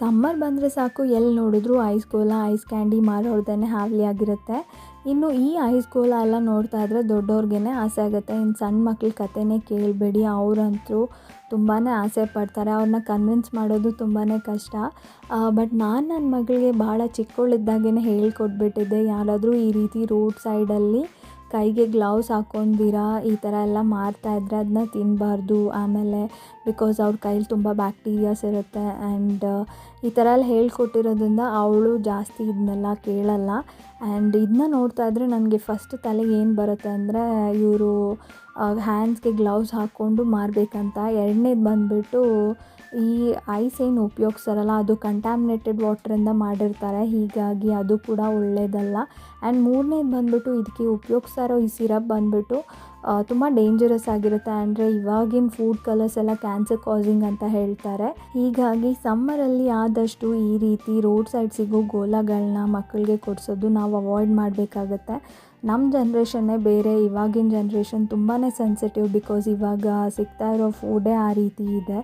Summer ಬಂದರೆ ಸಾಕು, ಎಲ್ಲಿ ನೋಡಿದ್ರು ಐಸ್ ಗೋಲ ಐಸ್ ಕ್ಯಾಂಡಿ ಮಾರೋರ್ದೇ ಹಾವಳಿ ಆಗಿರುತ್ತೆ. ಇನ್ನು ಈ ಐಸ್ ಗೋಲ ಎಲ್ಲ ನೋಡ್ತಾ ಇದ್ರೆ ದೊಡ್ಡವ್ರಿಗೇ ಆಸೆ ಆಗುತ್ತೆ. ಇನ್ನು ಸಣ್ಣ ಮಕ್ಳ ಕಥೆನೇ ಕೇಳಬೇಡಿ, ಅವರಂತೂ ತುಂಬಾ ಆಸೆ ಪಡ್ತಾರೆ. ಅವ್ರನ್ನ ಕನ್ವಿನ್ಸ್ ಮಾಡೋದು ತುಂಬಾ ಕಷ್ಟ. ಬಟ್ ನಾನು ನನ್ನ ಮಗಳಿಗೆ ಭಾಳ ಚಿಕ್ಕವಳಿದ್ದಾಗೇ ಹೇಳ್ಕೊಟ್ಬಿಟ್ಟಿದ್ದೆ. ಯಾರಾದರೂ ಈ ರೀತಿ ರೋಡ್ ಸೈಡಲ್ಲಿ ಕೈಗೆ ಗ್ಲೌಸ್ ಹಾಕೊಂಡಿರಾ ಈ ಥರ ಎಲ್ಲ ಇದ್ದರೆ ಅದನ್ನ ತಿನ್ನಬಾರ್ದು ಆಮೇಲೆ ಬಿಕಾಸ್ ಅವ್ರ ಕೈಲಿ ತುಂಬ ಬ್ಯಾಕ್ಟೀರಿಯಾಸ್ ಇರುತ್ತೆ ಆ್ಯಂಡ್ ಈ ಥರ ಎಲ್ಲ ಹೇಳ್ಕೊಟ್ಟಿರೋದ್ರಿಂದ ಅವಳು ಜಾಸ್ತಿ ಇದನ್ನೆಲ್ಲ ಕೇಳಲ್ಲ. ಆ್ಯಂಡ್ ಇದನ್ನ ನೋಡ್ತಾ ಇದ್ರೆ ನನಗೆ ಫಸ್ಟ್ ತಲೆಗೆ ಏನು ಬರುತ್ತೆ ಅಂದರೆ ಇವರು ಹ್ಯಾಂಡ್ಸ್ಗೆ ಗ್ಲೌಸ್ ಹಾಕ್ಕೊಂಡು ಮಾರಬೇಕಂತ. ಎರಡನೇದು ಬಂದುಬಿಟ್ಟು ಈ ಐಸ್ ಏನು ಉಪಯೋಗಿಸ್ತಾರಲ್ಲ ಅದು ಕಂಟ್ಯಾಮಿನೇಟೆಡ್ ವಾಟ್ರಿಂದ ಮಾಡಿರ್ತಾರೆ. ಹೀಗಾಗಿ ಅದು ಕೂಡ ಒಳ್ಳೆಯದಲ್ಲ ಆ್ಯಂಡ್ ಮೂರನೇದು ಬಂದುಬಿಟ್ಟು ಇದಕ್ಕೆ ಉಪಯೋಗಿಸ್ತಾ ಇರೋ ಈ ಸಿರಪ್ ಬಂದುಬಿಟ್ಟು ತುಂಬ ಡೇಂಜರಸ್ ಆಗಿರುತ್ತೆ. ಅಂದರೆ ಇವಾಗಿನ ಫುಡ್ ಕಲರ್ಸ್ ಎಲ್ಲ ಕ್ಯಾನ್ಸರ್ ಕಾಸಿಂಗ್ ಅಂತ ಹೇಳ್ತಾರೆ. ಹೀಗಾಗಿ ಸಮ್ಮರಲ್ಲಿ ಆದಷ್ಟು ಈ ರೀತಿ ರೋಡ್ ಸೈಡ್ ಸಿಗೋ ಗೋಲಾಗಳನ್ನ ಮಕ್ಕಳಿಗೆ ಕೊಡಿಸೋದು ನಾವು ಅವಾಯ್ಡ್ ಮಾಡಬೇಕಾಗತ್ತೆ. ನಮ್ಮ ಜನ್ರೇಷನ್ನೇ ಬೇರೆ, ಇವಾಗಿನ ಜನ್ರೇಷನ್ ತುಂಬಾ ಸೆನ್ಸಿಟಿವ್ ಬಿಕಾಸ್ ಇವಾಗ ಸಿಗ್ತಾ ಇರೋ ಫುಡೇ ಆ ರೀತಿ ಇದೆ.